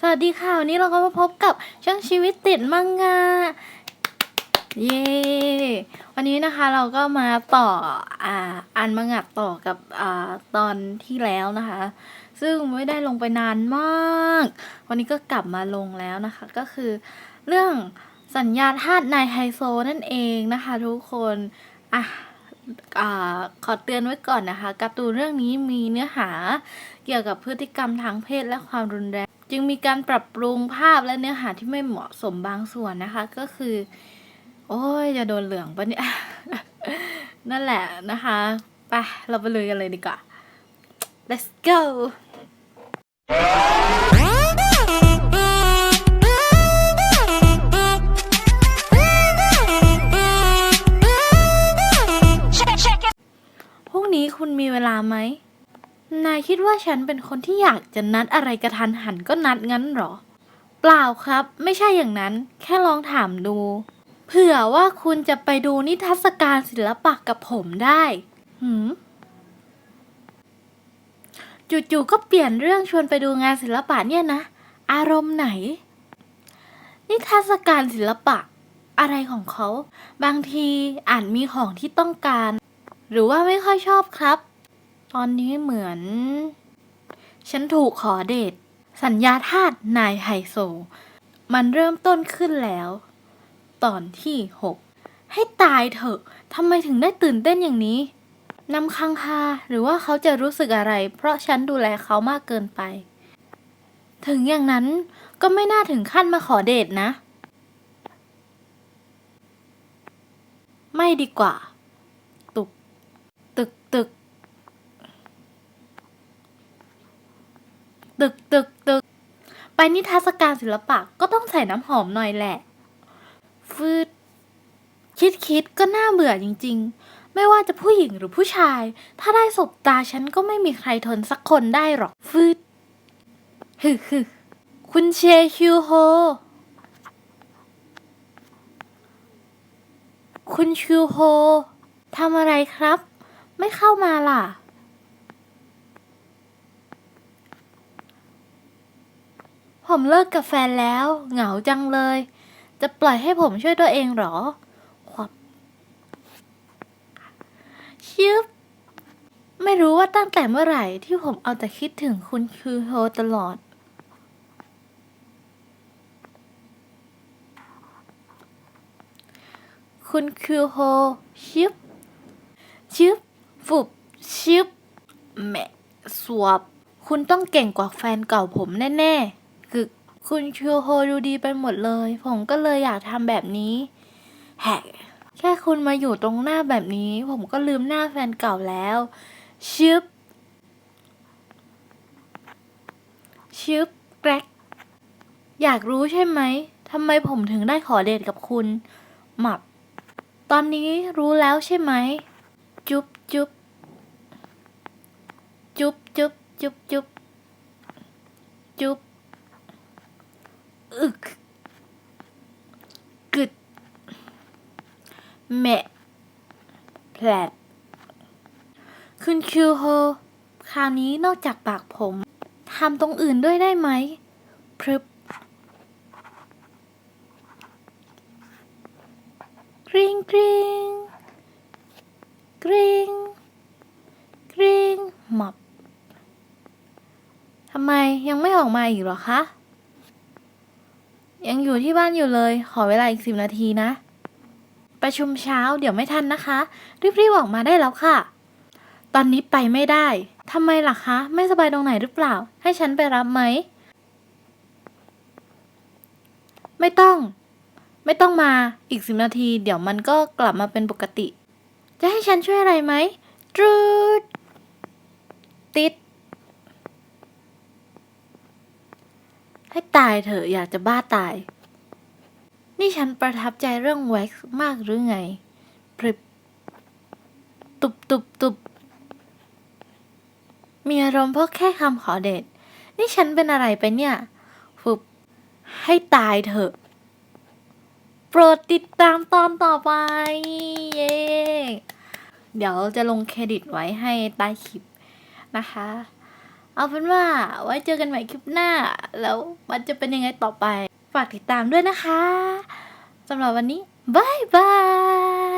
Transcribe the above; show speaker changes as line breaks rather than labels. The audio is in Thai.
สวัสดีค่ะ วันนี้เราก็มาพบกับช่างชีวิตติดมังงะเย้วันนี้นะคะเราก็มาต่ออ่าอ่านมังงะต่อกับอ่าตอนที่แล้วนะคะ ซึ่งไม่ได้ลงไปนานมาก วันนี้ก็กลับมาลงแล้วนะคะ ก็คือเรื่องสัญญาธาตุนายไฮโซนั่นเองนะคะทุกคนอะอขอเตือนไว้ก่อนนะคะการ์ตูนเรื่องนี้มีเนื้อหาเกี่ยวกับพฤติกรรมทางเพศและความรุนแรง จึงมีการปรับปรุงภาพและเนื้อหาที่ไม่เหมาะสมบางส่วนนะคะ ก็คือ โอ้ยจะโดนเหลืองปะเนี่ย นั่นแหละนะคะไปเราไปเลยกันเลยดีกว่า let's go นายคิดว่าฉันเป็นคนที่อยากจะนัดอะไรกระทันหันก็นัดงั้นเหรอ เปล่าครับ ไม่ใช่อย่างนั้น แค่ลองถามดู เผื่อว่าคุณจะไปดูนิทรรศการศิลปะกับผมได้หืมจู่ๆก็เปลี่ยนเรื่องชวนไปดูงานศิลปะเนี่ยนะ อารมณ์ไหน นิทรรศการศิลปะ อะไรของเขา บางทีอาจมีของที่ต้องการ หรือว่าไม่ค่อยชอบครับ ตอนนี้เหมือน ฉันถูกขอเดท สัญญาทาสนายไฮโซ มันเริ่มต้นขึ้นแล้ว ตอนที่หกให้ตายเถอะทำไมถึงได้ตื่นเต้นอย่างนี้นำคังคาหรือว่าเขาจะรู้สึกอะไร เพราะฉันดูแลเขามากเกินไป ถึงอย่างนั้นก็ไม่น่าถึงขั้นมาขอเดทนะ ไม่ดีกว่า ตุก ตึกตึก ตึกตึกตึกไปนิทรรศการศิลปะก็ต้องใส่น้ำหอมหน่อยแหละ ฟืด คิดคิดก็น่าเบื่อจริง ๆ ไม่ว่าจะผู้หญิงหรือผู้ชาย ถ้าได้สบตาฉันก็ไม่มีใครทนสักคนได้หรอก ฟืดฮึฮึคุณเชคิวโฮ คุณชิวโฮทำอะไรครับ ไม่เข้ามาล่ะ ผมเลิกกับแฟนแล้ว เหงาจังเลย จะปล่อยให้ผมช่วยตัวเองเหรอควับชิบไม่รู้ว่าตั้งแต่เมื่อไหร่ที่ผมเอาแต่คิดถึงคุณคิวโฮตลอด คุณคิวโฮชิบชิบฟุบชิบแหมสวบ คุณต้องเก่งกว่าแฟนเก่าผมแน่ ๆ คุณคิวโฮดูดีไปหมดเลย ผมก็เลยอยากทำแบบนี้ แฮกแค่คุณมาอยู่ตรงหน้าแบบนี้ ผมก็ลืมหน้าแฟนเก่าแล้วชิบชิบแกรกอยากรู้ใช่ไหมทำไมผมถึงได้ขอเดทกับคุณ หมับ ตอนนี้รู้แล้วใช่ไหม จุ๊บจุ๊บจุ๊บจุ๊บจุ๊บจุ๊บจุ๊บ อึกกึดแหมะแผลดคุณคิวโฮคราวนี้นอกจากปากผมทำตรงอื่นด้วยได้ไหมพรึบกริงกริงกริงกริงหมับทำไมยังไม่ออกมาอีกหรอคะ ยังอยู่ที่บ้านอยู่เลย ขอเวลาอีกสิบนาทีนะ ประชุมเช้าเดี๋ยวไม่ทันนะคะ รีบๆออกมาได้แล้วค่ะ ตอนนี้ไปไม่ได้ทำไมล่ะคะ ไม่สบายตรงไหนหรือเปล่า ให้ฉันไปรับไหม ไม่ต้อง ไม่ต้องมาอีกสิบนาที เดี๋ยวมันก็กลับมาเป็นปกติ จะให้ฉันช่วยอะไรไหมตรูดติด ให้ตายเถอะอยากจะบ้าตาย นี่ฉันประทับใจเรื่องแว็กซ์มากหรือไงพริบตุบตุบตุบมีอารมณ์เพราะแค่คำขอเดทนี่ฉันเป็นอะไรไปเนี่ยฟุบให้ตายเถอะ โปรดติดตามตอนต่อไป เย้เดี๋ยวจะลงเครดิตไว้ให้ใต้คลิปนะคะ เอาเป็นว่าไว้เจอกันใหม่คลิปหน้า แล้วมันจะเป็นยังไงต่อไป ฝากติดตามด้วยนะคะสำหรับวันนี้บายบาย